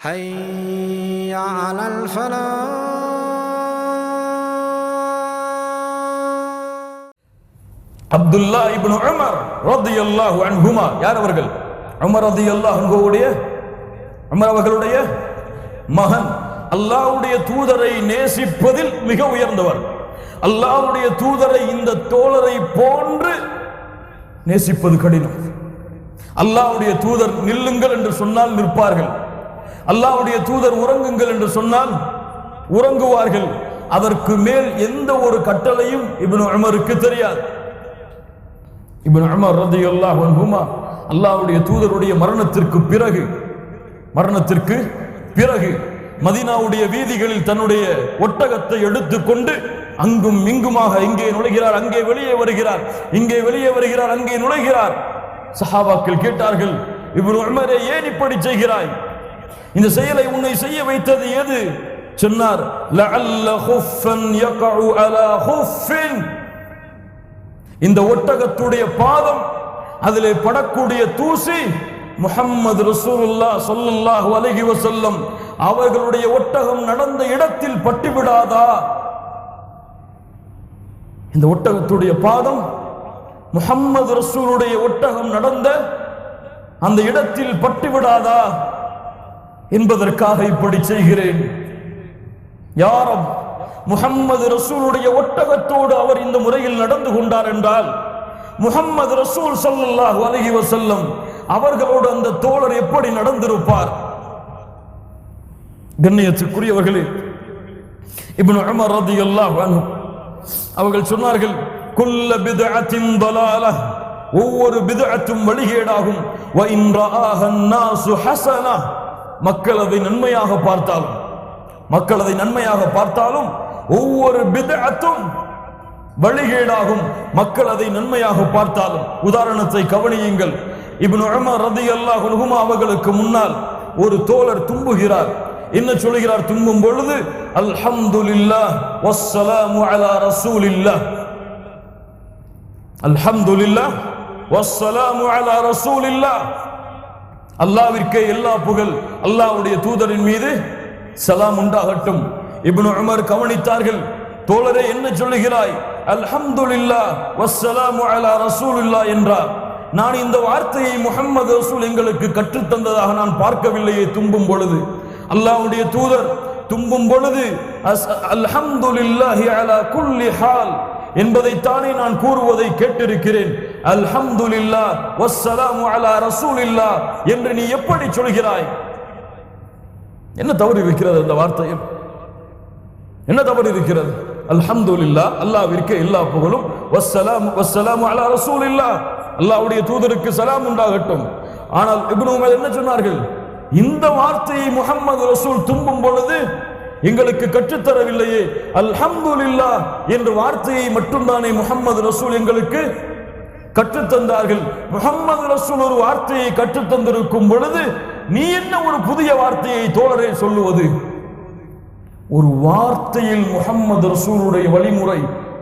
حي على الفلاح அப்துல்லா இப்னு Umar ரதியல்லாஹு அன்ஹுமா யார் அவர்கள் உமர் ரதியல்லாஹு அன்ஹுவுடைய உமர் அவர்களுடைய மகன் அல்லாஹ்வுடைய தூதரை நேசிப்பதில் மிக உயர்ந்தவர் அல்லாஹ்வுடைய தூதரை இந்த தோழரை போன்று நேசிப்பது கடினம் அல்லாஹ்வுடைய தூதர் நில்லுங்கள் என்று சொன்னால் நிற்பார்கள் அல்லாவுடைய தூதர் உறங்குங்கள் என்று சொன்னால் உறங்குவார்கள். அதற்கு மேல் எந்த ஒரு கட்டளையும் இப்னு உமருக்கு தெரியாது. இப்னு உமர் ரதி அல்லாஹுமா அல்லாவுடைய தூதருடைய மரணத்திற்கு பிறகு மரணத்திற்கு பிறகு மதீனாவுடைய வீதிகளில் தன்னுடைய ஒட்டகத்தை எடுத்துக்கொண்டு அங்கும் இங்குமாக இங்கே நுழைகிறார் அங்கே வெளியே வருகிறார் இங்கே வெளியே வருகிறார் அங்கே நுழைகிறார். சஹாபாக்கள் கேட்டார்கள் இவர் உமரே ஏன் இப்படி செய்கிறாய்? இந்த செயலை உன்னை செய்ய வைத்தது எது? சொன்னார் இந்த ஒட்டகத்துடைய பாதம் அதிலே படக்கூடிய தூசி முகம்மது ரசூலுல்லா ஸல்லல்லாஹு அலைஹி வசல்லம் அவர்களுடைய ஒட்டகம் நடந்த இடத்தில் பட்டுவிடாதா? இந்த ஒட்டகத்துடைய பாதம் முகம்மது ரசூலுடைய ஒட்டகம் நடந்த அந்த இடத்தில் பட்டுவிடாதா? என்பதற்காக இப்படி செய்கிறேன். யாரும்? முகம்மது ரசூலுடைய ஒட்டகத்தோடு அவர் இந்த முறையில் நடந்து கொண்டார் என்றால் முகம்மது ரசூல் சல்லாஹூ அலஹி வசல்லம் அவர்களோடு அந்த தோழர் எப்படி நடந்திருப்பார்? கண்ணியத்துக்குரியவர்களே இப்னு உமர் ரதியல்லாஹு அன்ஹு அவர்கள் சொன்னார்கள் குல்ல பிதஅத்தின் தலாலா. ஒவ்வொரு பிதஅத்தும் வழிகேடாகும். வ இன் ரஆஹன் நாசு ஹஸனா. மக்கள் அதை நன்மையாக பார்த்தாலும் மக்கள் அதை நன்மையாக பார்த்தாலும் ஒவ்வொரு பிதத்தும் வழிகேடாகும். மக்கள் அதை நன்மையாக பார்த்தாலும். உதாரணத்தை கவனியுங்கள். இப்னு உமர் அல்லாஹ் அவர்களுக்கு முன்னால் ஒரு தோழர் தும்புகிறார். என்ன சொல்கிறார் தும்பும் பொழுது? அல்ஹம்துலில்லாஹ் வஸ்ஸலாமு அலா ரசூலில்லாஹ். அல்ஹம்துலில்லாஹ் வஸ்ஸலாமு அலா ரசூலில்லா அல்லாவிற்கே எல்லா புகழ் அல்லாஹ்வுடைய தூதரின் மீது சலாம் உண்டாகட்டும். இப்னு உமர் கவனித்தார்கள் தோழரே என்ன சொல்லுகிறாய்? அல்ஹம்துலில்லா வஸ்ஸலாமு அலா ரசூலுல்லா என்றார். நான் இந்த வார்த்தையை முகம்மது ரசூல் எங்களுக்கு கற்றுத் தந்ததாக நான் பார்க்கவில்லையே தும்பும் பொழுது. அல்லாஹ்வுடைய தூதர் தும்பும் பொழுது அஸ்- அல்ஹம்துலில்லாஹி அலா குல்லி ஹால் என்பதைத்தானே நான் கூறுவதை கேட்டிருக்கிறேன். அல்ஹம்துலில்லாஹ் வஸ்ஸலாமு அலா ரசூலில்லாஹ் என்று நீ எப்படி சொல்கிறாய்? என்ன தவறு இருக்கிறது அந்த வார்த்தையில்? என்ன தவறு இருக்கிறது? அல்ஹம்துலில்லாஹ் அல்லாஹ்விற்கு எல்லா புகழும் வஸ்ஸலாம் வஸ்ஸலாமு அலா ரசூலில்லாஹ் அல்லாஹ்வுடைய தூதருக்கு சலாம் உண்டாகட்டும். ஆனால் இப்னு உமர் என்ன சொன்னார்கள்? இந்த வார்த்தையை முகம்மது ரசூல் தும்பும் பொழுது எங்களுக்கு கற்றுத்தரவில்லையே. அல்ஹம்துலில்லாஹ் என்ற வார்த்தையை மட்டும்தானே முகம்மது ரசூல் எங்களுக்கு கற்றுத்தந்தார்கள். முகம்மது ரசூல் ஒரு வார்த்தையை கற்றுத்தந்திருக்கும் பொழுது நீ என்ன ஒரு புதிய வார்த்தையை தோழரே சொல்லுவது? ஒரு வார்த்தையில் முகம்மது ரசூலுடைய வழிமுறை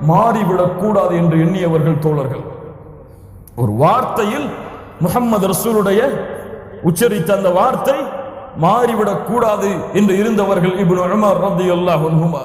மாறிவிடக் கூடாது என்று எண்ணியவர்கள் தோழர்கள். ஒரு வார்த்தையில் முகம்மது ரசூலுடைய உச்சரித்த அந்த வார்த்தை மாறிவிடக் கூடாது என்று இருந்தவர்கள் இப்னு உமர் ரலியல்லாஹு அன்ஹுமா.